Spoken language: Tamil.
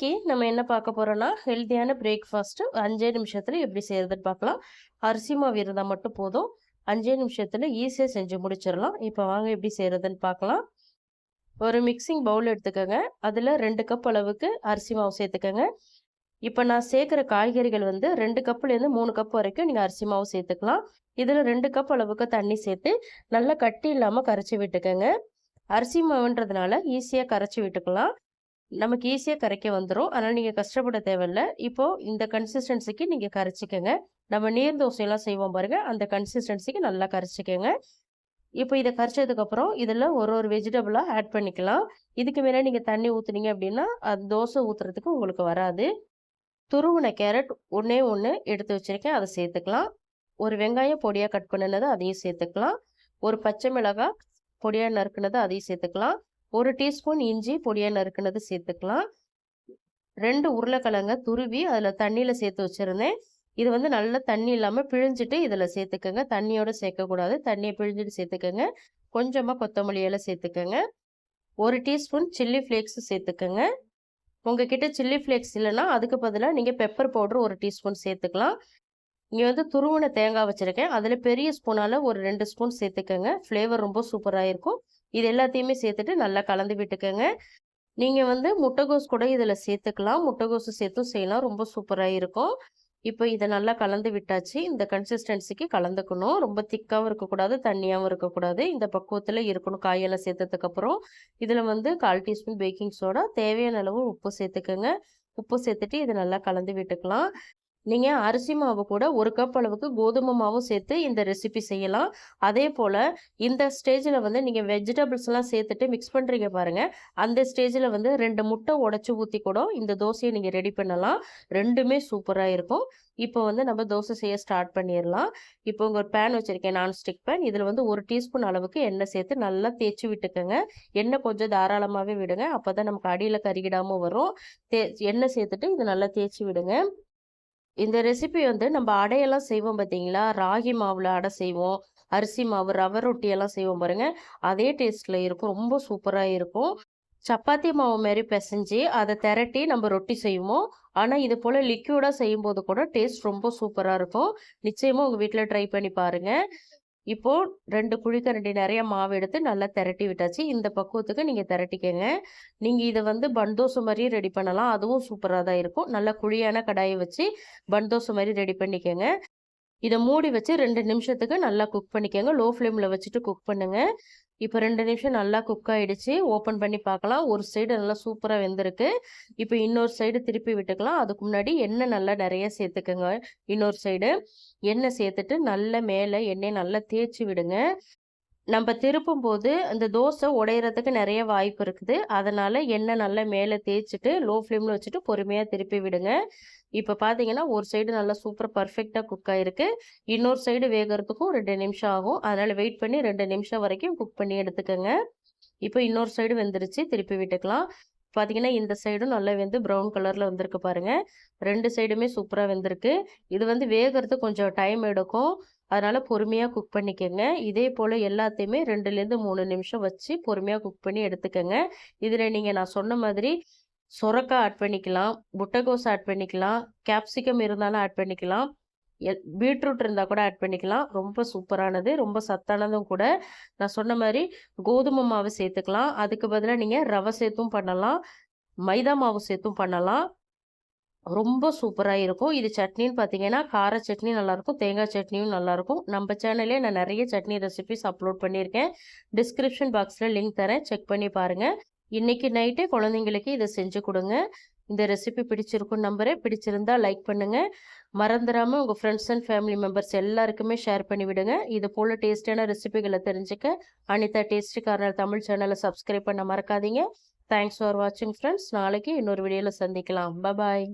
இன்றைக்கி நம்ம என்ன பார்க்க போகிறோன்னா ஹெல்த்தியான பிரேக்ஃபாஸ்ட்டு அஞ்சே நிமிஷத்தில் எப்படி செய்கிறதுன்னு பார்க்கலாம். அரிசி மாவு இருந்தால் மட்டும் போதும். அஞ்சே நிமிஷத்தில் ஈஸியாக செஞ்சு முடிச்சிடலாம். இப்போ வாங்க எப்படி செய்யறதுன்னு பார்க்கலாம். ஒரு மிக்சிங் பவுல் எடுத்துக்கோங்க. அதில் ரெண்டு கப் அளவுக்கு அரிசி மாவு சேர்த்துக்கோங்க. இப்போ நான் சேர்க்குற காய்கறிகள் வந்து ரெண்டு கப்புலேருந்து மூணு கப் வரைக்கும் நீங்கள் அரிசி மாவு சேர்த்துக்கலாம். இதில் ரெண்டு கப் அளவுக்கு தண்ணி சேர்த்து நல்லா கட்டி இல்லாமல் கரைச்சி விட்டுக்கோங்க. அரிசி மாவுன்றதுனால ஈஸியாக கரைச்சி விட்டுக்கலாம். நமக்கு ஈஸியாக கரைக்க வந்துடும் அதனால் நீங்கள் கஷ்டப்பட தேவையில்ல. இப்போது இந்த கன்சிஸ்டன்சிக்கு நீங்கள் கரைச்சிக்கோங்க. நம்ம நீர் தோசையெல்லாம் செய்வோம் பாருங்கள் அந்த கன்சிஸ்டன்சிக்கு நல்லா கரைச்சிக்கோங்க. இப்போ இதை கரைச்சதுக்கப்புறம் இதில் ஒரு ஒரு வெஜிடபிளாக ஆட் பண்ணிக்கலாம். இதுக்கு மேலே நீங்கள் தண்ணி ஊற்றுனீங்க அப்படின்னா அது தோசை ஊற்றுறதுக்கு உங்களுக்கு வராது. துருவின கேரட் ஒன்றே ஒன்று எடுத்து வச்சுருக்கேன். அதை சேர்த்துக்கலாம். ஒரு வெங்காயம் பொடியாக கட் பண்ணினது அதையும் சேர்த்துக்கலாம். ஒரு பச்சை மிளகாய் பொடியாக நறுக்குனது அதையும் சேர்த்துக்கலாம். ஒரு டீஸ்பூன் இஞ்சி பொடியாக நறுக்குனது சேர்த்துக்கலாம். ரெண்டு உருளைக்கிழங்க துருவி அதில் தண்ணியில் சேர்த்து வச்சுருந்தேன். இது வந்து நல்லா தண்ணி இல்லாமல் பிழிஞ்சிட்டு இதில் சேர்த்துக்கோங்க. தண்ணியோடு சேர்க்கக்கூடாது. தண்ணியை பிழிஞ்சிட்டு சேர்த்துக்கோங்க. கொஞ்சமாக கொத்தமல்லி சேர்த்துக்கோங்க. ஒரு டீஸ்பூன் சில்லி ஃப்ளேக்ஸும் சேர்த்துக்கோங்க. உங்ககிட்ட சில்லி ஃப்ளேக்ஸ் இல்லைன்னா அதுக்கு பதிலாக நீங்கள் பெப்பர் பவுடர் ஒரு டீஸ்பூன் சேர்த்துக்கலாம். இங்கே வந்து துருவனை தேங்காய் வச்சுருக்கேன். அதில் பெரிய ஸ்பூனால் ஒரு ரெண்டு ஸ்பூன் சேர்த்துக்கோங்க. ஃப்ளேவர் ரொம்ப சூப்பராக இருக்கும். இது எல்லாத்தையுமே சேர்த்துட்டு நல்லா கலந்து விட்டுக்கோங்க. நீங்கள் வந்து முட்டைகோஸ் கூட இதில் சேர்த்துக்கலாம். முட்டைகோஸு சேர்த்தும் செய்யலாம். ரொம்ப சூப்பராக இருக்கும். இப்போ இதை நல்லா கலந்து விட்டாச்சு. இந்த கன்சிஸ்டன்சிக்கு கலந்துக்கணும். ரொம்ப திக்காகவும் இருக்கக்கூடாது தண்ணியாகவும் இருக்கக்கூடாது. இந்த பக்குவத்தில் இருக்கணும். காயெல்லாம் சேர்த்ததுக்கப்புறம் இதில் வந்து கால் டீஸ்பூன் பேக்கிங் சோடா தேவையான அளவு உப்பு சேர்த்துக்கோங்க. உப்பு சேர்த்துட்டு இதை நல்லா கலந்து விட்டுக்கலாம். நீங்கள் அரிசி மாவு கூட ஒரு கப் அளவுக்கு கோதுமை மாவும் சேர்த்து இந்த ரெசிபி செய்யலாம். அதே போல் இந்த ஸ்டேஜில் வந்து நீங்கள் வெஜிடபிள்ஸ்லாம் சேர்த்துட்டு மிக்ஸ் பண்ணுறீங்க பாருங்கள் அந்த ஸ்டேஜில் வந்து ரெண்டு முட்டை உடச்சி ஊற்றி கூட இந்த தோசையை நீங்கள் ரெடி பண்ணலாம். ரெண்டுமே சூப்பராக இருக்கும். இப்போ வந்து நம்ம தோசை செய்ய ஸ்டார்ட் பண்ணிடலாம். இப்போ உங்கள் ஒரு பேன் வச்சுருக்கேன் நான்ஸ்டிக் பேன் இதில் வந்து ஒரு டீஸ்பூன் அளவுக்கு எண்ணெய் சேர்த்து நல்லா தேய்ச்சி விட்டுக்கோங்க. எண்ணெய் கொஞ்சம் தாராளமாகவே விடுங்க. அப்போ தான் நமக்கு அடியில் கருகிடாமல் வரும். தே எண்ணெய் சேர்த்துட்டு இதை நல்லா தேய்ச்சி விடுங்க. இந்த ரெசிபி வந்து நம்ம அடையெல்லாம் செய்வோம் பார்த்தீங்களா? ராகி மாவில் அடை செய்வோம். அரிசி மாவு ரவை ரொட்டியெல்லாம் செய்வோம் பாருங்கள் அதே டேஸ்ட்டில் இருக்கும். ரொம்ப சூப்பராக இருக்கும். சப்பாத்தி மாவு மாரி பிசைஞ்சு அதை திரட்டி நம்ம ரொட்டி செய்வோம். ஆனால் இது போல் லிக்யூடாக செய்யும்போது கூட டேஸ்ட் ரொம்ப சூப்பராக இருக்கும். நிச்சயமாக உங்கள் வீட்டில் ட்ரை பண்ணி பாருங்கள் இப்போது ரெண்டு குழிக்கரண்டி நிறைய மாவு எடுத்து நல்லா திரட்டி விட்டாச்சு. இந்த பக்குவத்துக்கு நீங்கள் திரட்டிக்கங்க. நீங்கள் இதை வந்து பண்டோசு மாதிரியும் ரெடி பண்ணலாம். அதுவும் சூப்பராக தான் இருக்கும். நல்லா குழியான கடாயை வச்சு பண்டோசு மாதிரி ரெடி பண்ணிக்கோங்க. இதை மூடி வச்சு ரெண்டு நிமிஷத்துக்கு நல்லா குக் பண்ணிக்கோங்க. லோ ஃப்ளேமில் வச்சுட்டு குக் பண்ணுங்கள் இப்போ ரெண்டு நிமிஷம் நல்லா குக் ஆகிடுச்சு ஓப்பன் பண்ணி பார்க்கலாம். ஒரு சைடு நல்லா சூப்பராக வெந்திருக்கு. இப்போ இன்னொரு சைடு திருப்பி விட்டுக்கலாம். அதுக்கு முன்னாடி எண்ணெய் நல்லா நிறைய சேர்த்துக்கோங்க. இன்னொரு சைடு எண்ணெய் சேர்த்துட்டு நல்ல மேலே எண்ணெய் நல்லா தேய்ச்சி விடுங்க. நம்ம திருப்பும் போது அந்த தோசை உடையிறதுக்கு நிறைய வாய்ப்பு இருக்குது. அதனால் எண்ணெய் நல்லா மேலே தேய்ச்சிட்டு லோ ஃப்ளேமில் வச்சுட்டு பொறுமையாக திருப்பி விடுங்க. இப்போ பார்த்தீங்கன்னா ஒரு சைடு நல்லா சூப்பராக பர்ஃபெக்டாக குக் ஆகிருக்கு இன்னொரு சைடு வேகிறதுக்கும் ரெண்டு நிமிஷம் ஆகும். அதனால் வெயிட் பண்ணி ரெண்டு நிமிஷம் வரைக்கும் குக் பண்ணி எடுத்துக்கோங்க. இப்போ இன்னொரு சைடு வெந்துருச்சு திருப்பி விட்டுக்கலாம். பார்த்தீங்கன்னா இந்த சைடும் நல்லா வெந்து ப்ரௌன் கலரில் வந்திருக்கு பாருங்கள் ரெண்டு சைடுமே சூப்பராக வெந்திருக்கு. இது வந்து வேகிறது கொஞ்சம் டைம் எடுக்கும். அதனால் பொறுமையாக குக் பண்ணிக்கோங்க. இதே போல் எல்லாத்தையுமே ரெண்டுலேருந்து மூணு நிமிஷம் வச்சு பொறுமையாக குக் பண்ணி எடுத்துக்கோங்க. இதில் நீங்கள் நான் சொன்ன மாதிரி சொரக்காய் ஆட் பண்ணிக்கலாம் முட்டைகோஸ் ஆட் பண்ணிக்கலாம் கேப்சிகம் இருந்தாலும் ஆட் பண்ணிக்கலாம் எல் பீட்ரூட் இருந்தால் கூட ஆட் பண்ணிக்கலாம். ரொம்ப சூப்பரானது ரொம்ப சத்தானதும் கூட. நான் சொன்ன மாதிரி கோதுமை மாவு சேர்த்துக்கலாம். அதுக்கு பதிலாக நீங்கள் ரவை சேர்த்தும் பண்ணலாம் மைதா மாவு சேர்த்தும் பண்ணலாம். ரொம்ப சூப்பராக இருக்கும். இது சட்னின்னு பார்த்தீங்கன்னா கார சட்னி நல்லாயிருக்கும் தேங்காய் சட்னியும் நல்லாயிருக்கும் நம்ம சேனல்லே நான் நிறைய சட்னி ரெசிபிஸ் அப்லோட் பண்ணியிருக்கேன். டிஸ்கிரிப்ஷன் பாக்ஸில் லிங்க் தரேன் செக் பண்ணி பாருங்கள் இன்றைக்கி நைட்டே குழந்தைங்களுக்கு இதை செஞ்சு கொடுங்க. இந்த ரெசிபி பிடிச்சிருக்கும் நம்பரே பிடிச்சிருந்தா லைக் பண்ணுங்கள் மறந்துடாமல் உங்கள் ஃப்ரெண்ட்ஸ் அண்ட் ஃபேமிலி மெம்பர்ஸ் எல்லாருக்குமே ஷேர் பண்ணி விடுங்க. இது போல் டேஸ்டான ரெசிபிகளை தெரிஞ்சுக்க அனிதா டேஸ்டி கார்னர் தமிழ் சேனலை சப்ஸ்கிரைப் பண்ண மறக்காதீங்க. தேங்க்ஸ் ஃபார் வாட்சிங் ஃப்ரெண்ட்ஸ். நாளைக்கு இன்னொரு வீடியோவில் சந்திக்கலாம். பபாய்.